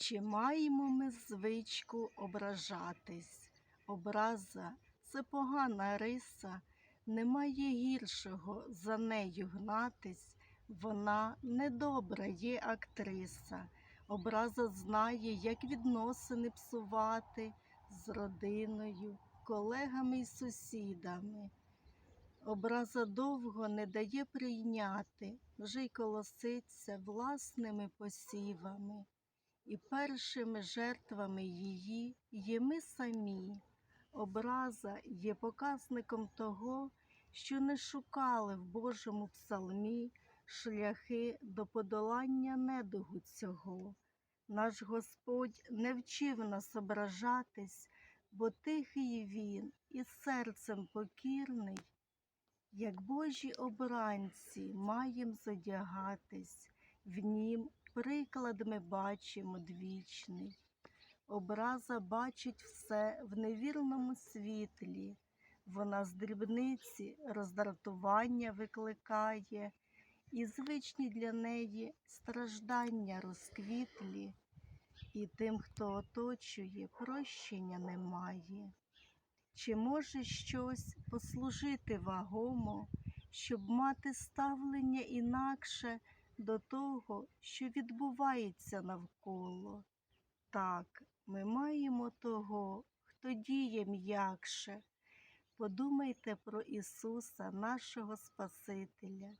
Чи маємо ми звичку ображатись? Образа це погана риса, немає гіршого за нею гнатись, вона недобра є актриса. Образа знає, як відносини псувати з родиною, колегами й сусідами. Образа довго не дає прийняти, вже й колоситься власними посівами. І першими жертвами її є ми самі. Образа є показником того, що не шукали в Божому псалмі шляхи до подолання недугу цього. Наш Господь не вчив нас ображатись, бо тихий він і серцем покірний, як Божі обранці маєм зодягатись, в нім приклад ми бачимо двічний. Образа бачить все в невірному світлі, вона з дрібниці роздратування викликає, і звичні для неї страждання розквітлі, і тим, хто оточує, прощення немає. Чи може щось послужити вагомо, щоб мати ставлення інакше до того, що відбувається навколо? Так, ми маємо того, хто діє м'якше. Подумайте про Ісуса, нашого Спасителя.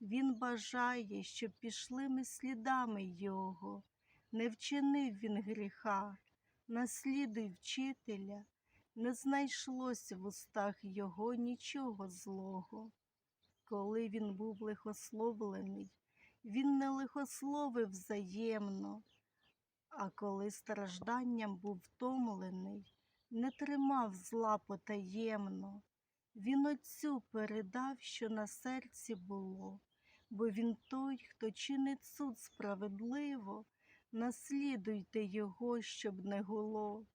Він бажає, щоб пішли ми слідами Його. Не вчинив він гріха, наслідуй вчителя, не знайшлось в устах його нічого злого. Коли він був лихословлений, він не лихословив взаємно, а коли стражданням був втомлений, не тримав зла потаємно. Він отцю передав, що на серці було, бо він той, хто чинить суд справедливо, наслідуйте його, щоб не гуло.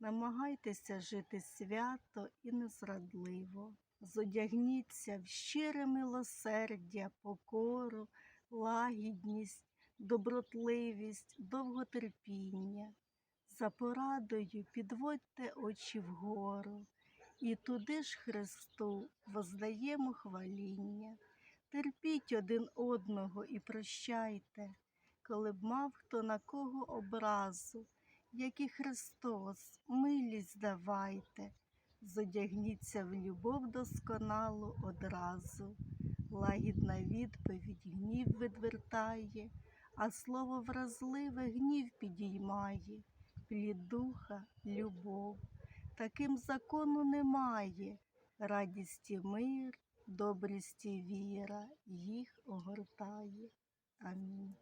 Намагайтеся жити свято і незрадливо. Зодягніться в щире милосердя, покору, лагідність, добротливість, довготерпіння. За порадою підводьте очі вгору, і туди ж Христу воздаємо хваління. Терпіть один одного і прощайте, коли б мав хто на кого образу, як і Христос, милість давайте, зодягніться в любов досконалу одразу. Лагідна відповідь гнів відвертає, а слово вразливе гнів підіймає, плід духа, любов. Таким закону немає, радість і мир, добрість і віра їх огортає. Амінь.